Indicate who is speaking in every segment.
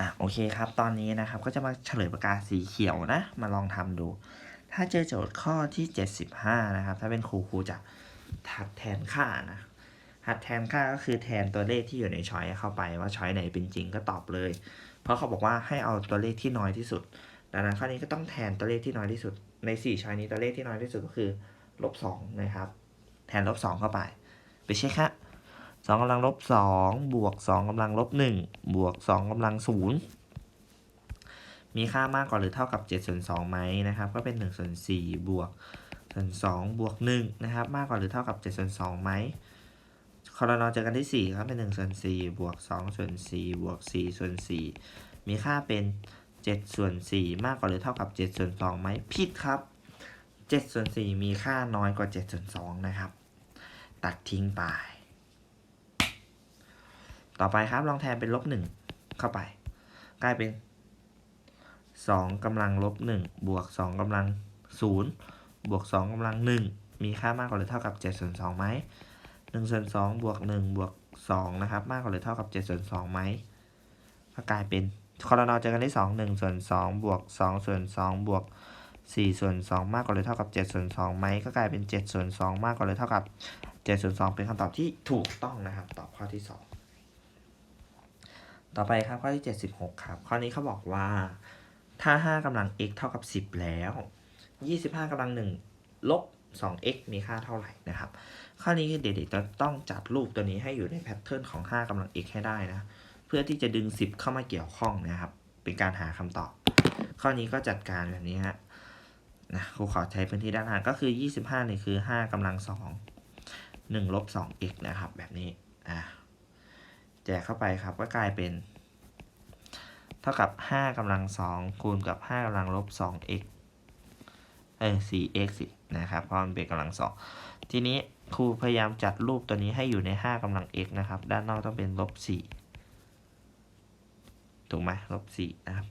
Speaker 1: อะโอเคครับ ตอนนี้นะครับก็จะมาเฉลยปากกาสีเขียวนะ มาลองทำดู ถ้าเจอโจทย์ข้อที่ 75 นะครับ ถ้าเป็นครูครูจะหัดแทนค่านะหัดแทนค่าก็คือแทนตัวเลขที่อยู่ในช้อยเข้าไปว่าช้อยไหนเป็นจริงก็ตอบเลย เพราะเขาบอกว่าให้เอาตัวเลขที่น้อยที่สุด ดังนั้นข้อนี้ก็ต้องแทนตัวเลขที่น้อยที่สุด ใน 4ช้อยนี้ตัวเลขที่น้อยที่สุดก็คือลบ2นะครับ แทนลบ2เข้าไป ไปเช็คฮะ สองกำลังลบสองบวกสองกำลังลบหนึ่งบวกสองกำลังศูนย์มีค่ามากกว่าหรือเท่ากับ7ส่วน2ไหมนะครับ ก็เป็น1ส่วน4บวกส่วน2บวก1นะครับ มากกว่าหรือเท่ากับ7ส่วน2ไหมคอรนอเจอกันที่ 4 ครับ เป็น1ส่วน4บวก2ส่วน4บวก4ส่วน4มีค่าเป็น7ส่วน4มากกว่าหรือเท่ากับ7ส่วน2ไหมผิดครับ7ส่วน4มีค่าน้อยกว่า7ส่วน2นะครับ ตัดทิ้งไป ต่อไปครับลองแทนเป็นลบหนึ่งเข้าไป กลายเป็นสองกำลังลบหนึ่งบวกสองกำลังศูนย์บวกสองกำลังหนึ่งมีค่ามากกว่าหรือเท่ากับเจ็ดส่วนสองไหมหนึ่งส่วนสองบวกหนึ่งบวกสองนะครับมากกว่าหรือเท่ากับเจ็ดส่วนสองไหมก็กลายเป็นคอรนอเจอกันที่สองหนึ่งส่วนสองบวกสองส่วนสองบวกสี่ส่วนสองมากกว่าหรือเท่ากับเจ็ดส่วนสองไหมก็กลายเป็นเจ็ดส่วนสองมากกว่าหรือเท่ากับเจ็ดส่วนสองเป็นคำตอบที่ถูกต้องนะครับตอบข้อที่สอง ต่อไปครับข้อที่ 76 ครับ ข้อนี้เขาบอกว่า ถ้า 5กำลัง x เท่ากับ 10 แล้ว 25กำลัง 1 ลบ 2x มีค่าเท่าไหร่นะครับ ข้อนี้เด็กๆจะต้องจัดรูปตัวนี้ให้อยู่ในแพทเทิร์นของ 5กำลัง x ให้ได้นะ เพื่อที่จะดึง 10 เข้ามาเกี่ยวข้องนะครับ เป็นการหาคำตอบ ข้อนี้ก็จัดการแบบนี้ฮะนะครูขอใช้พื้นที่ด้านล่างก็คือ 25นี่คือ 5กำลัง 2 1ลบ 2x นะครับ แบบนี้ อ่า กเข้าไปครับก็กลายเป็น เท่ากับ 5กำลัง2คูณกับ 5กำลังลบ 2x เออ 4x สินะครับเพราะมันเป็นกำลัง 2 ทีนี้ครูพยายามจัดรูปตัวนี้ให้อยู่ใน 5กำลัง x นะครับ ด้านนอกต้องเป็นลบ 4 ถูกไหมลบ 4 นะครับ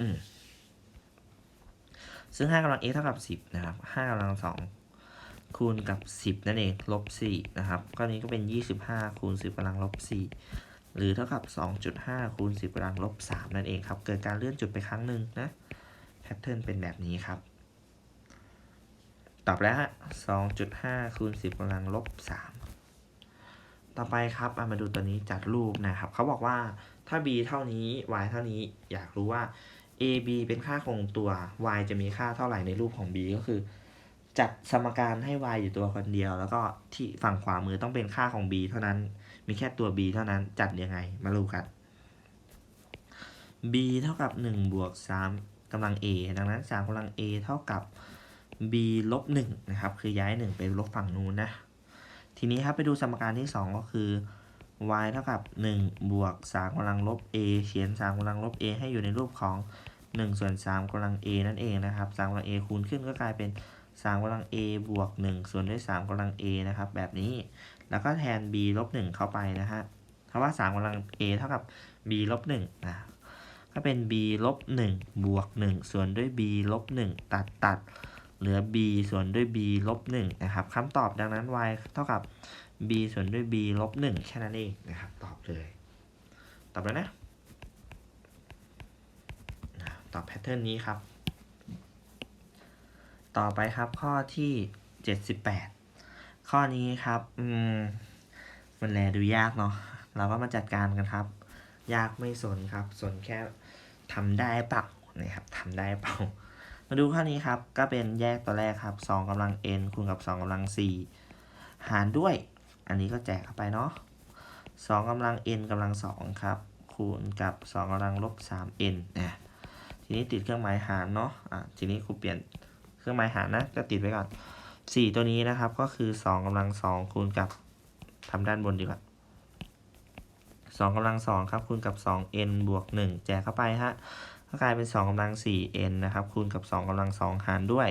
Speaker 1: อืมซึ่ง5กำลัง x เท่ากับ 10 นะครับ5กำลัง2 คูณกับ 10 นั่นเองลบ4นะครับก้อนนี้ก็เป็น 25 คูณ 10กำลังลบ4หรือเท่ากับ 2.5 คูณ 10กำลังลบ3นั่นเองครับ เกิดการเลื่อนจุดไปครั้งหนึ่งนะ แพทเทิร์นเป็นแบบนี้ครับ ตอบแล้วฮะ 2.5 คูณ 10กำลังลบ3ต่อไปครับามาดูตัวนี้จัดรูปนะครับ เขาบอกว่าถ้า b เท่านี้ y เท่านี้ อยากรู้ว่า a b เป็นค่าคงตัว y จะมีค่าเท่าไหร่ในรูปของ b ก็คือ จัดสมการให้ y อยู่ตัวคนเดียว แล้วก็ที่ฝั่งขวามือต้องเป็นค่าของ b เท่านั้น มีแค่ตัว b เท่านั้นจัดยังไง มาดูกัน b เท่ากับ1บวก3กำลัง a ดังนั้น3กำลัง a เท่ากับ b ลบ1นะครับ คือย้าย 1 ไปลบฝั่งนู้นนะ ทีนี้ครับไปดูสมการที่ 2 ก็คือ y เท่ากับ1บวก3กำลังลบ a เขียน3กำลังลบ a ให้อยู่ในรูปของ1ส่วน3กำลัง a นั่นเองนะครับ3กำลัง a คูณขึ้นก็กลายเป็น 3กำลัง a บวก 1 ส่วนด้วย 3กำลัง a นะครับ แบบนี้ แล้วก็แทน b ลบ 1 เข้าไปนะฮะเพราะว่า 3กำลัง a เท่ากับ b ลบ1นะก็เป็น b ลบ1บวก 1 ส่วนด้วย b ลบ1ตัดตัดเหลือ b ส่วนด้วย b ลบ1นะครับคำตอบดังนั้น y เท่ากับ b ส่วนด้วย b ลบ1แค่นั้นเองนะครับ ตอบเลย ตอบแล้วนะ ตอบแพทเทิร์นนี้ครับ ต่อไปครับข้อที่ 78 ข้อนี้ครับ อืม มันแลดูยากเนาะ เราก็มาจัดการกันครับ ยากไม่สนครับ สนแค่ทำได้เปล่านะครับทำได้เปล่า มาดูข้อนี้ครับ ก็เป็นแยกตัวแรกครับ2กำลัง n คูณกับ 2กำลัง 4 หารด้วย อันนี้ก็แจกเข้าไปเนาะ2กำลัง n กำลัง 2 ครับ คูณกับ 2กำลังลบ 3n นะทีนี้ติดเครื่องหมายหารเนาะ อะ ทีนี้ครูเปลี่ยน เครื่องหมายหารนะ ก็ติดไว้ก่อน 4 ตัวนี้นะครับ ก็คือ 2กำลัง 2 คูณกับทำด้านบนดีกว่า2กำลัง 2 ครับ คูณกับ 2n บวก 1 แจกเข้าไปฮะ ก็กลายเป็น 2กำลัง 4n นะครับ คูณกับ 2กำลัง 2 หารด้วย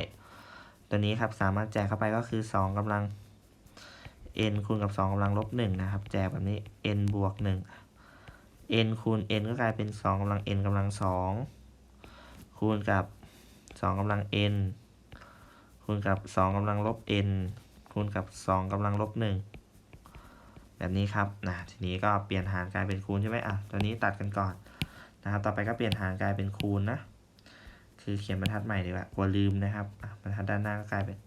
Speaker 1: ตัวนี้ครับ สามารถแจกเข้าไปก็คือ 2กำลัง n คูณกับ 2กำลังลบ1นะครับ แจกแบบนี้ n บวก 1 n คูณ n ก็กลายเป็น 2กำลัง n กำลัง 2 คูณกับ 2กำลัง n คูณกับ2กำลังลบ n คูณกับ2กำลังลบ1แบบนี้ครับนะทีนี้ก็เปลี่ยนหารกลายเป็นคูณใช่ไหมอะตัวนี้ตัดกันก่อนนะครับ ต่อไปก็เปลี่ยนหารกลายเป็นคูณนะ คือเขียนบรรทัดใหม่ดีกว่ากลัวลืมนะครับบรรทัดด้านหน้าก็กลายเป็น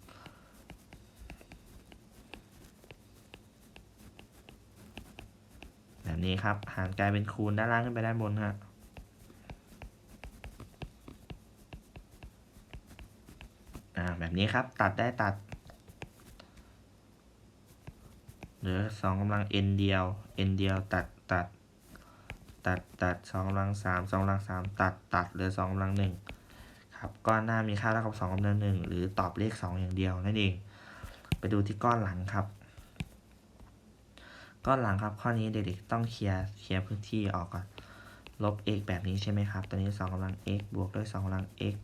Speaker 1: แบบนี้ครับ หารกลายเป็นคูณด้านล่างขึ้นไปด้านบนฮะอ่า แบบนี้ครับ ตัดได้ตัด เหลือสองกำลัง n เดียว n เดียวตัดตัด ตัดตัดสองกำลังสามสองกำลังสามตัดตัดเหลือสองกำลังหนึ่งครับก้อนหน้ามีค่าเท่ากับสองกำลังหนึ่งหรือตอบเลขสองอย่างเดียวนั่นเอง ไปดูที่ก้อนหลังครับก้อนหลังครับข้อนี้เด็กๆต้องเคลียร์เคลียร์พื้นที่ออกก่อน ลบ x แบบนี้ใช่ไหมครับตัวนี้สองกำลัง x บวกด้วยสองกำลัง x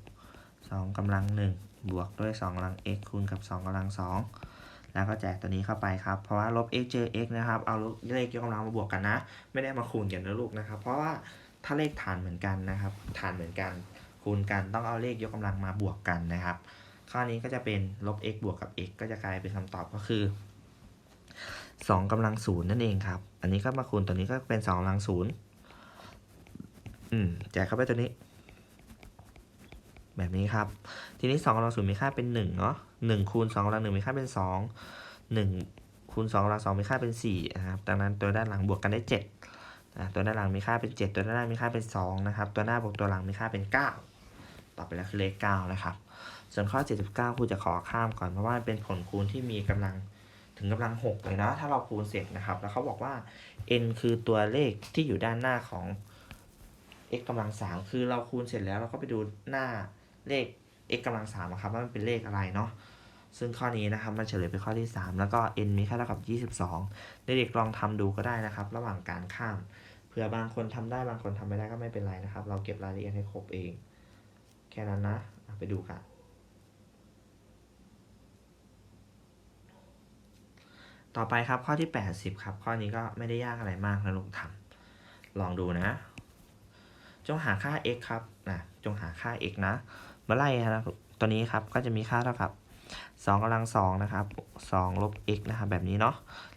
Speaker 1: สองกำลังหนึ่ง บวกด้วยสองกำลัง x คูณกับสองกำลังสองแล้วก็แจกตัวนี้เข้าไปครับ เพราะว่าลบ x เจอ x นะครับ เอาเลขยกกำลังมาบวกกันนะ ไม่ได้มาคูณกันนะลูกนะครับ เพราะว่าถ้าเลขฐานเหมือนกันนะครับ ฐานเหมือนกัน คูณกันต้องเอาเลขยกกำลังมาบวกกันนะครับ ข้อนี้ก็จะเป็นลบ x บวกกับ x ก็จะกลายเป็นคำตอบก็คือสองกำลังศูนย์นั่นเองครับ อันนี้ก็มาคูณตัวนี้ก็เป็นสองกำลังศูนย์อืมแจกเข้าไปตัวนี้ แบบนี้ครับ ทีนี้สองกำลังศูนย์มีค่าเป็นหนึ่งเนาะหนึ่งคูณสองกำลังหนึ่งมีค่าเป็นสองหนึ่งคูณสองกำลังสองมีค่าเป็นสี่นะครับดังนั้นตัวด้านหลังบวกกันได้เจ็ดนะตัวด้านหลังมีค่าเป็นเจ็ดตัวด้านหน้ามีค่าเป็นสองนะครับ ตัวหน้าบวกตัวหลังมีค่าเป็นเก้าตอบไปแล้วคือเลขเก้านะครับ ส่วนข้อ79ครูจะขอข้ามก่อนเพราะว่าเป็นผลคูณที่มีกำลังถึงกำลัง6เลยนะถ้าเราคูณเสร็จนะครับ แล้วเขาบอกว่า n คือตัวเลขที่อยู่ด้านหน้าของ x กำลัง3คือเราคูณเสร็จแล้วเราก็ไปดูหน้า เลข x กำลัง3อะครับว่ามันเป็นเลขอะไรเนาะซึ่งข้อนี้นะครับมันเฉลยเป็นข้อที่ 3 แล้วก็ n มีค่าเท่ากับ 22 เด็กๆลองทำดูก็ได้นะครับ ระหว่างการข้ามเผื่อบางคนทำได้บางคนทำไม่ได้ก็ไม่เป็นไรนะครับ เราเก็บรายละเอียดให้ครบเอง แค่นั้นนะอะไปดูกันต่อไปครับข้อที่ 80 ครับ ข้อนี้ก็ไม่ได้ยากอะไรมากนะลูกทำลองดูนะ จงหาค่า x ครับนะ จงหาค่า x นะเมาไล่นะตัวนี้ครับก็จะมีค่าเท่ากับ2กำลัง2นะครับ2ลบ x นะครับแบบนี้เนาะ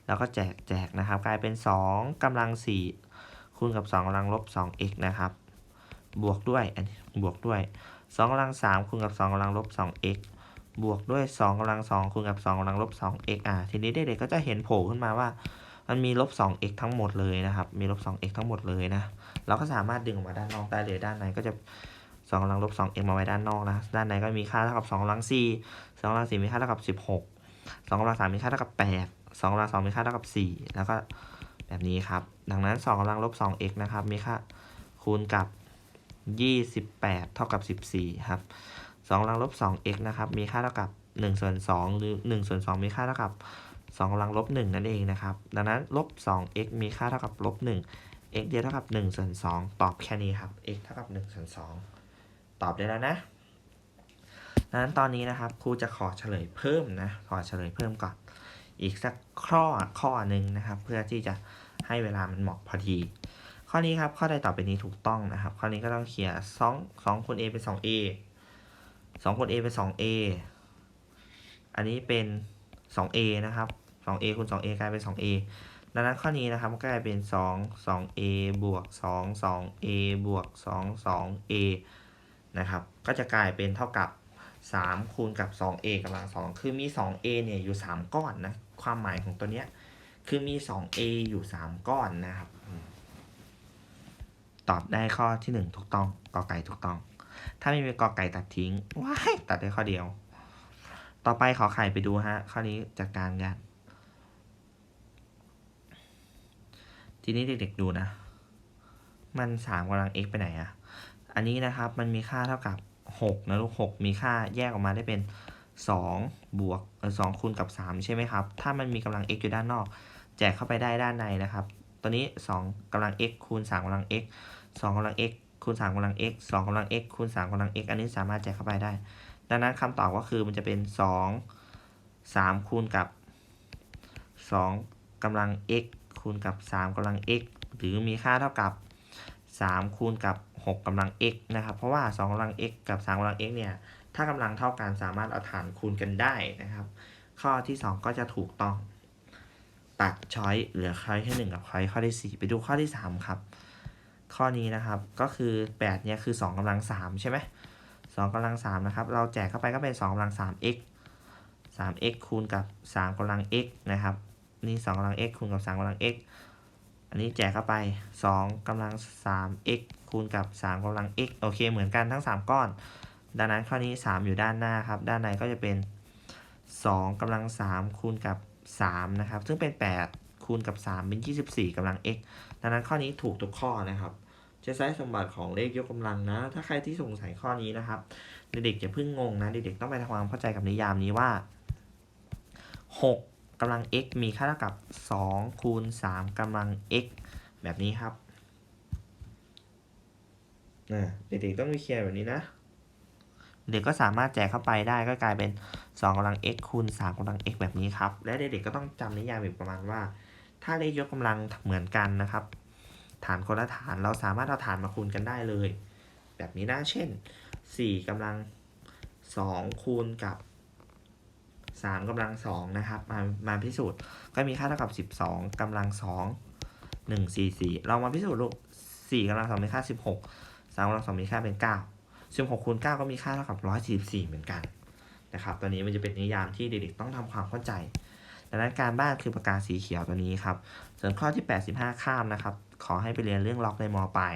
Speaker 1: แล้วก็แจกแจกนะครับ กลายเป็น 2กำลัง4คูณกับ 2กำลังลบ 2x นะครับ บวกด้วยอันนี้บวกด้วย 2กำลัง3คูณกับ 2กำลังลบ 2x บวกด้วย 2กำลัง2คูณกับ 2กำลังลบ 2x อ่าทีนี้เด็กๆก็จะเห็นโผล่ขึ้นมาว่า มันมีลบ 2x ทั้งหมดเลยนะครับ มีลบ 2x ทั้งหมดเลยนะ เราก็สามารถดึงออกมาด้านนอกได้เลยด้านในก็จะ 2กำลังลบ 2x มาไว้ด้านนอกนะ ด้านในก็มีค่าเท่ากับ2กำลัง4 2กำลัง4มีค่าเท่ากับ 16 2กำลัง3มีค่าเท่ากับ 8 2กำลัง2มีค่าเท่ากับ 4 แล้วก็แบบนี้ครับ ดังนั้น 2กำลังลบ 2x นะครับ มีค่าคูณกับ 28 เท่ากับ 14 ครับ2กำลังลบ 2x นะครับ มีค่าเท่ากับ1ส่วน2หรือ1ส่วน2มีค่าเท่ากับ2กำลังลบ1นั่นเองนะครับ ดังนั้นลบ 2x มีค่าเท่ากับลบ1 x เดียวเท่ากับ1ส่วน2ตอบแค่นี้ครับ x เท่ากับ1ส่วน2 ตอบได้แล้วนะดังนั้นตอนนี้นะครับครูจะขอเฉลยเพิ่มนะขอเฉลยเพิ่มก่อน อีกสักข้อข้อหนึ่งนะครับ เพื่อที่จะให้เวลามันเหมาะพอดี ข้อนี้ครับข้อใดต่อไปนี้ถูกต้องนะครับ ข้อนี้ก็ต้องเคลียร์2 2คูณ a เป็น 2a 2คูณ a เป็น 2a อันนี้เป็น 2a นะครับ 2a คูณ 2a กลายเป็น 2a ดังนั้นข้อนี้นะครับก็กลายเป็น 2 2a บวก 2 2a บวก 2 2a นะครับ ก็จะกลายเป็นเท่ากับ 3 คูณกับ 2a กำลัง 2 คือมี 2a เนี่ยอยู่ 3 ก้อนนะ ความหมายของตัวเนี้ยคือมี 2a อยู่ 3 ก้อนนะครับ ตอบได้ข้อที่ 1 ถูกต้องกอไก่ถูกต้อง ถ้าไม่มีกอไก่ตัดทิ้ง ว้าย ตัดได้ข้อเดียว ต่อไปขอไข่ไปดูฮะ ข้อนี้จัดการกันทีนี้เด็กๆดูนะ มันสามกำลัง x ไปไหนอะ อันนี้นะครับมันมีค่าเท่ากับ 6 นะลูก 6 มีค่าแยกออกมาได้เป็น 2 บวกเออ2คูณกับ 3 ใช่ไหมครับ ถ้ามันมีกำลัง x อยู่ด้านนอก แจกเข้าไปได้ด้านในนะครับ ตัวนี้ 2กำลัง x คูณ 3กำลัง x 2กำลัง x คูณ 3กำลัง x 2กำลัง x คูณ 3กำลัง x อันนี้สามารถแจกเข้าไปได้ ดังนั้นคำตอบก็คือมันจะเป็น 2 3 คูณกับ 2กำลัง x คูณกับ 3กำลัง x หรือมีค่าเท่ากับ 3 คูณกับ 6กำลัง x นะครับ เพราะว่า 2กำลัง x กับ 3กำลัง x เนี่ย ถ้ากำลังเท่ากันสามารถเอาฐานคูณกันได้นะครับ ข้อที่ 2 ก็จะถูกต้อง ตัดช้อยเหลือช้อยที่หนึ่งกับช้อยข้อที่สี่ไปดูข้อที่สามครับ ข้อนี้นะครับก็คือแปดเนี่ยคือสองกำลังสามใช่ไหมสองกำลังสามนะครับ เราแจกเข้าไปก็เป็นสองกำลังสาม x สาม x คูณกับสามกำลัง x นะครับ นี่สองกำลัง x คูณกับสามกำลัง x อันนี้แจกเข้าไปสองกำลังสาม x คูณกับสามกำลัง x โอเค เหมือนกันทั้งสามก้อน ดังนั้นข้อนี้ 3 อยู่ด้านหน้าครับ ด้านในก็จะเป็น 2กำลัง 3 คูณกับ 3 นะครับ ซึ่งเป็น 8 คูณกับ 3 เป็น 24กำลัง x ดังนั้นข้อนี้ถูกทุกข้อนะครับจะใช้สมบัติของเลขยกกำลังนะ ถ้าใครที่สงสัยข้อนี้นะครับ เด็กๆอย่าเพิ่งงงนะ เด็กๆต้องไปทำความเข้าใจกับนิยามนี้ว่า 6 กำลัง x มีค่าเท่ากับ 2 คูณ 3กำลัง x แบบนี้ครับเด็กๆต้องมีเคลียร์แบบนี้นะ เด็กก็สามารถแจกเข้าไปได้ก็กลายเป็น 2กำลัง x คูณ 3กำลัง x แบบนี้ครับ และเด็กๆก็ต้องจำนิยามอีกประมาณว่า ถ้าเลขยกกำลังเหมือนกันนะครับ ฐานคนละฐานเราสามารถเอาฐานมาคูณกันได้เลย แบบนี้นะเช่น4กำลัง2คูณกับ 3กำลัง2นะครับ มามาพิสูจน์ก็มีค่าเท่ากับ12กำลัง2 1 4 4เรามาพิสูจน์ลูก4กำลัง2มีค่า16 3กำลัง2มีค่าเป็น9 16คูณ9ก็มีค่าเท่ากับ144เหมือนกันนะครับตัวนี้มันจะเป็นนิยามที่เด็กๆต้องทำความเข้าใจดังนั้นการบ้านคือปากกาสีเขียวตัวนี้ครับส่วนข้อที่ 85 ข้ามนะครับขอให้ไปเรียนเรื่องล็อกในมปลาย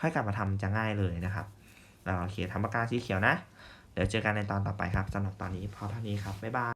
Speaker 1: ค่อยกลับมาทำจะง่ายเลยนะครับอ่าโอเคทำปากกาสีเขียวนะ เดี๋ยวเจอกันในตอนต่อไปครับสำหรับตอนนี้พอเท่านี้ครับ บ๊ายบาย